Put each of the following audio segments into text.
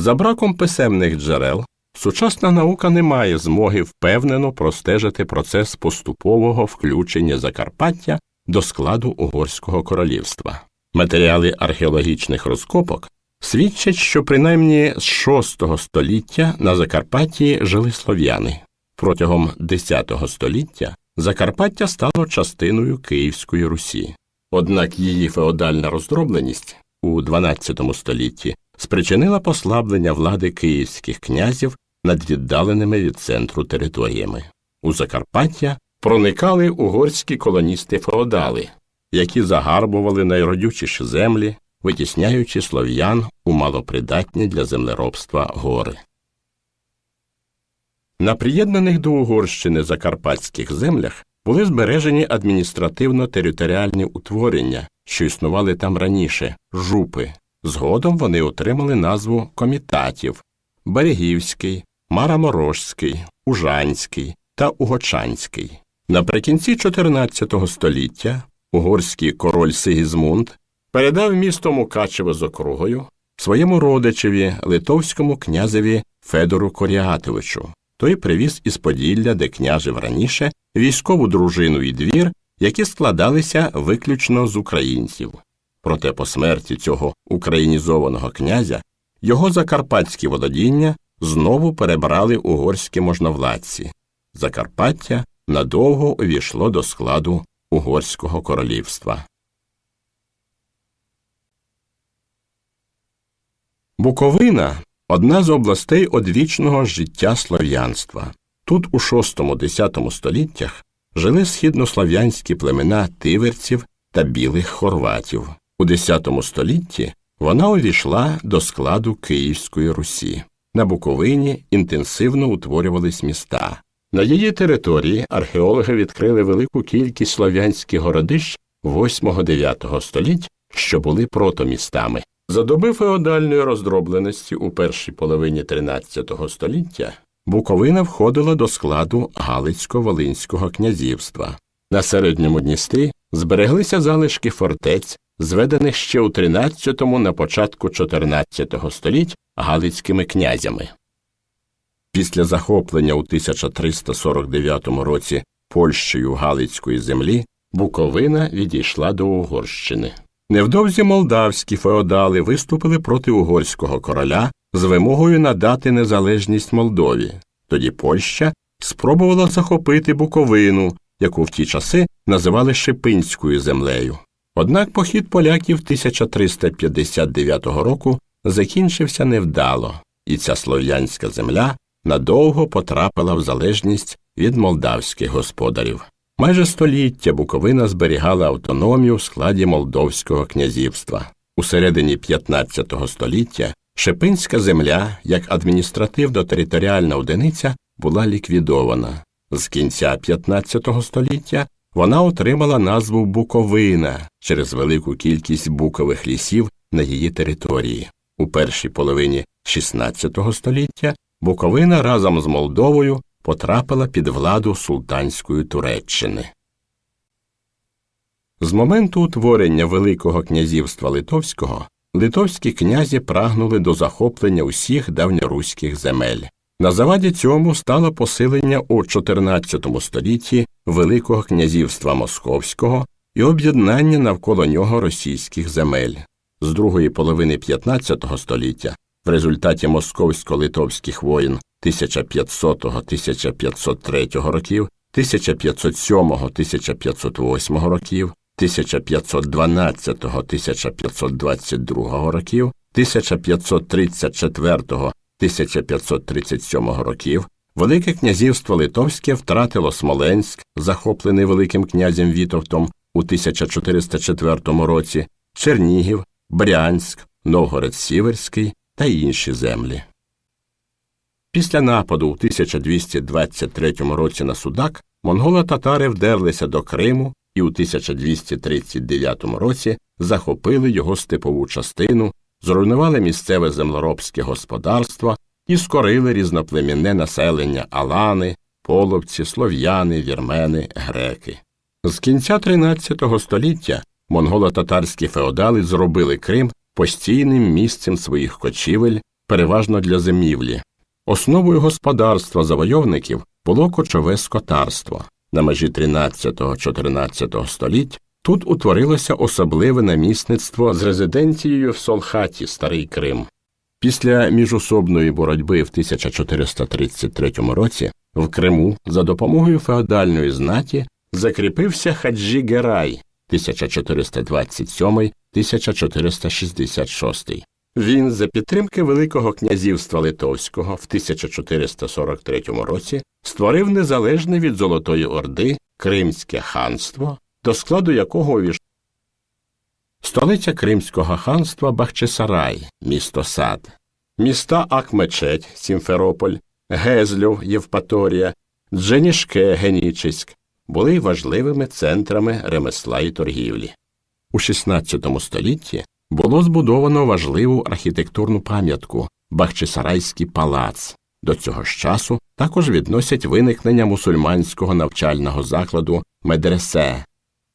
За браком писемних джерел сучасна наука не має змоги впевнено простежити процес поступового включення Закарпаття до складу Угорського королівства. Матеріали археологічних розкопок свідчать, що принаймні з VI століття на Закарпатті жили слов'яни. Протягом X століття Закарпаття стало частиною Київської Русі. Однак її феодальна роздробленість у XII столітті спричинила послаблення влади київських князів над віддаленими від центру територіями. У Закарпаття проникали угорські колоністи феодали, які загарбували найродючіші землі, витісняючи слов'ян у малопридатні для землеробства гори. На приєднаних до Угорщини закарпатських землях були збережені адміністративно-територіальні утворення, що існували там раніше жупи. Згодом вони отримали назву комітатів Берегівський, Мараморожський, Ужанський та Угочанський. Наприкінці 14 століття угорський король Сигізмунд передав місто Мукачево з округою своєму родичеві литовському князеві Федору Коріатовичу. Той привіз із Поділля, де княжив раніше, військову дружину і двір, які складалися виключно з українців. Проте по смерті цього українізованого князя його закарпатські володіння знову перебрали угорські можновладці. Закарпаття надовго увійшло до складу Угорського королівства. Буковина одна з областей одвічного життя слов'янства. Тут у VI-X століттях жили східнослов'янські племена тиверців та білих хорватів. У X столітті вона увійшла до складу Київської Русі. На Буковині інтенсивно утворювались міста. На її території археологи відкрили велику кількість слов'янських городищ 8-9 століть, що були протомістами. За доби феодальної роздробленості у першій половині XIII століття Буковина входила до складу Галицько-Волинського князівства. На середньому Дністрі збереглися залишки фортець, зведених ще у XIII на початку XIV століть галицькими князями. Після захоплення у 1349 році Польщею Галицької землі Буковина відійшла до Угорщини. Невдовзі молдавські феодали виступили проти угорського короля з вимогою надати незалежність Молдові. Тоді Польща спробувала захопити Буковину, яку в ті часи називали Шипинською землею. Однак похід поляків 1359 року закінчився невдало, і ця слов'янська земля надовго потрапила в залежність від молдавських господарів. Майже століття Буковина зберігала автономію в складі Молдовського князівства. У середині 15 століття Шепинська земля, як адміністративно-територіальна одиниця, була ліквідована. З кінця 15 століття вона отримала назву Буковина через велику кількість букових лісів на її території. У першій половині 16 століття Буковина разом з Молдовою потрапила під владу султанської Туреччини. З моменту утворення Великого князівства Литовського литовські князі прагнули до захоплення усіх давньоруських земель. На заваді цьому стало посилення у XIV столітті Великого князівства Московського і об'єднання навколо нього російських земель. З другої половини XV століття в результаті московсько-литовських воєн 1500-1503 років, 1507-1508 років, 1512-1522 років, 1534-1537 років Велике князівство Литовське втратило Смоленськ, захоплений Великим князем Вітовтом у 1404 році, Чернігів, Брянськ, Новгород Сіверський та інші землі. Після нападу у 1223 році на Судак монголо-татари вдерлися до Криму і у 1239 році захопили його степову частину, зруйнували місцеве землеробське господарство і скорили різноплемінне населення Алани, половці, слов'яни, вірмени, греки. З кінця 13 століття монголо-татарські феодали зробили Крим постійним місцем своїх кочівель переважно для зимівлі. Основою господарства завойовників було кочове скотарство. На межі 13-14 століть тут утворилося особливе намісництво з резиденцією в Солхаті Старий Крим. Після міжособної боротьби в 1433 році в Криму за допомогою феодальної знаті закріпився Хаджі Герай 1427-1466. Він за підтримки Великого князівства Литовського в 1443 році створив незалежне від Золотої Орди Кримське ханство, до складу якого увійшло столиця Кримського ханства Бахчисарай, місто Сад, міста Акмечеть, Сімферополь, Гезльов, Євпаторія, Дженішке, Генічеськ були важливими центрами ремесла і торгівлі. У XVI столітті було збудовано важливу архітектурну пам'ятку Бахчисарайський палац. До цього ж часу також відносять виникнення мусульманського навчального закладу Медресе.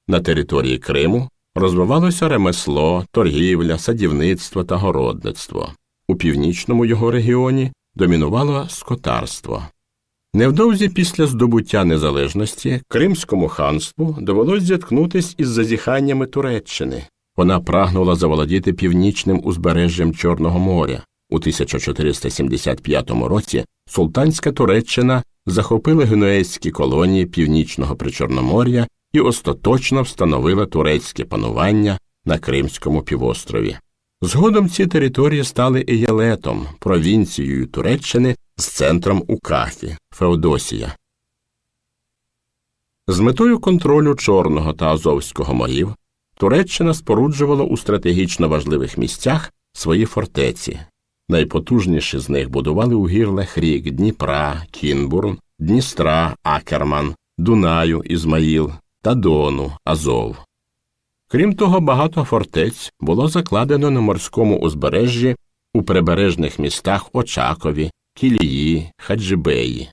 На території Криму розвивалося ремесло, торгівля, садівництво та городництво. У північному його регіоні домінувало скотарство. Невдовзі після здобуття незалежності Кримському ханству довелось зіткнутись із зазіханнями Туреччини. Вона прагнула заволодіти північним узбережжям Чорного моря. У 1475 році султанська Туреччина захопила генуезькі колонії північного причорномор'я і остаточно встановила турецьке панування на Кримському півострові. Згодом ці території стали Еялетом, провінцією Туреччини з центром у Кафі, Феодосія. З метою контролю Чорного та Азовського морів Туреччина споруджувала у стратегічно важливих місцях свої фортеці. Найпотужніші з них будували у гірлах рік Дніпра, Кінбурн, Дністра, Акерман, Дунаю, Ізмаїл та Дону, Азов. Крім того, багато фортець було закладено на морському узбережжі у прибережних містах Очакові, Кілії, Хаджибеї.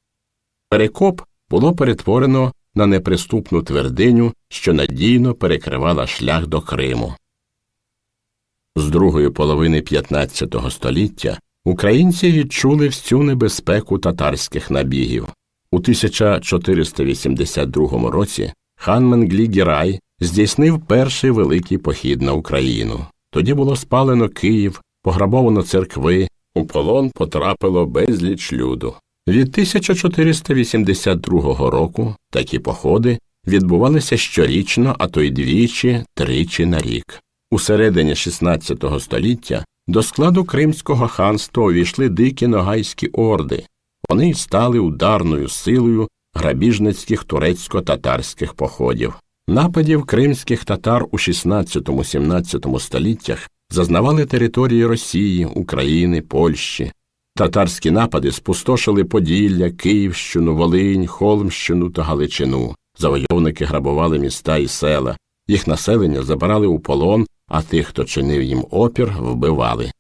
Перекоп було перетворено на неприступну твердиню, що надійно перекривала шлях до Криму. З другої половини XV століття українці відчули всю небезпеку татарських набігів. У 1482 році хан Менглі здійснив перший великий похід на Україну. Тоді було спалено Київ, пограбовано церкви, у полон потрапило безліч люду. Від 1482 року такі походи відбувалися щорічно, а то й двічі, тричі на рік. У середині XVI століття до складу Кримського ханства увійшли дикі ногайські орди. Вони стали ударною силою грабіжницьких турецько-татарських походів. Нападів кримських татар у 16-17 століттях зазнавали території Росії, України, Польщі. Татарські напади спустошили Поділля, Київщину, Волинь, Холмщину та Галичину. Завойовники грабували міста і села, їх населення забирали у полон, а тих, хто чинив їм опір, вбивали.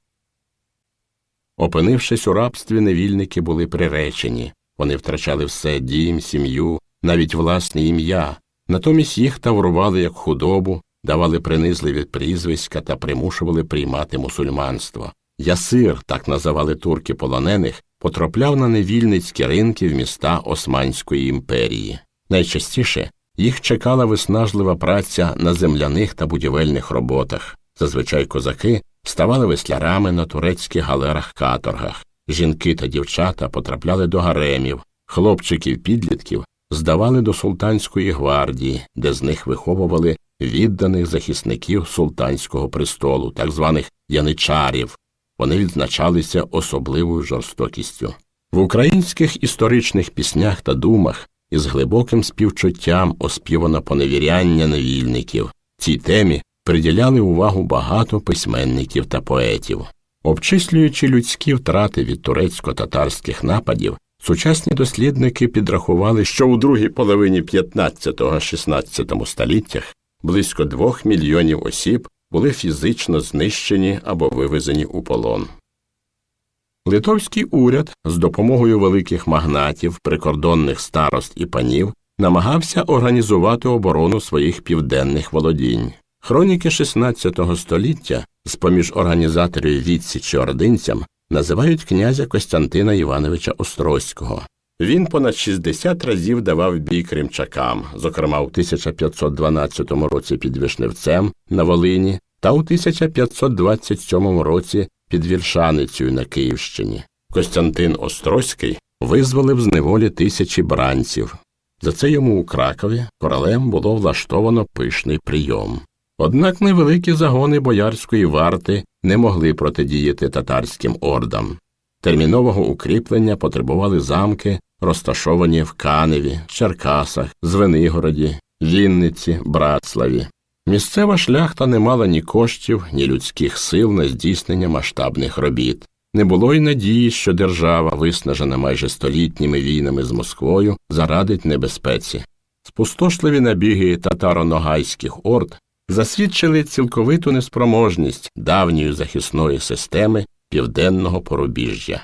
Опинившись у рабстві, невільники були приречені. Вони втрачали все дім, сім'ю, навіть власне ім'я. Натомість їх таврували як худобу, давали принизливі прізвиська та примушували приймати мусульманство. Ясир, так називали турки полонених, потрапляв на невільницькі ринки в міста Османської імперії. Найчастіше їх чекала виснажлива праця на земляних та будівельних роботах. Зазвичай козаки ставали веслярами на турецьких галерах каторгах. Жінки та дівчата потрапляли до гаремів, хлопчиків підлітків здавали до султанської гвардії, де з них виховували відданих захисників султанського престолу, так званих яничарів. Вони відзначалися особливою жорстокістю. В українських історичних піснях та думах із глибоким співчуттям оспівано поневіряння невільників. Цій темі приділяли увагу багато письменників та поетів. Обчислюючи людські втрати від турецько-татарських нападів, сучасні дослідники підрахували, що у другій половині 15-16 століттях близько двох мільйонів осіб були фізично знищені або вивезені у полон. Литовський уряд з допомогою великих магнатів, прикордонних старост і панів намагався організувати оборону своїх південних володінь. Хроніки XVI століття з поміж організаторів відсічі ординцям називають князя Костянтина Івановича Острозького. Він понад 60 разів давав бій кримчакам, зокрема у 1512 році під Вишневцем на Волині та у 1527 році під Вільшаницею на Київщині. Костянтин Острозький визволив з неволі тисячі бранців. За це йому у Кракові королем було влаштовано пишний прийом. Однак невеликі загони боярської варти не могли протидіяти татарським ордам. Термінового укріплення потребували замки, розташовані в Каневі, Черкасах, Звенигороді, Вінниці, Братславі. Місцева шляхта не мала ні коштів, ні людських сил на здійснення масштабних робіт. Не було й надії, що держава, виснажена майже столітніми війнами з Москвою, зарадить небезпеці. Спустошливі набіги татаро-ногайських орд засвідчили цілковиту неспроможність давньої захисної системи південного порубіжжя.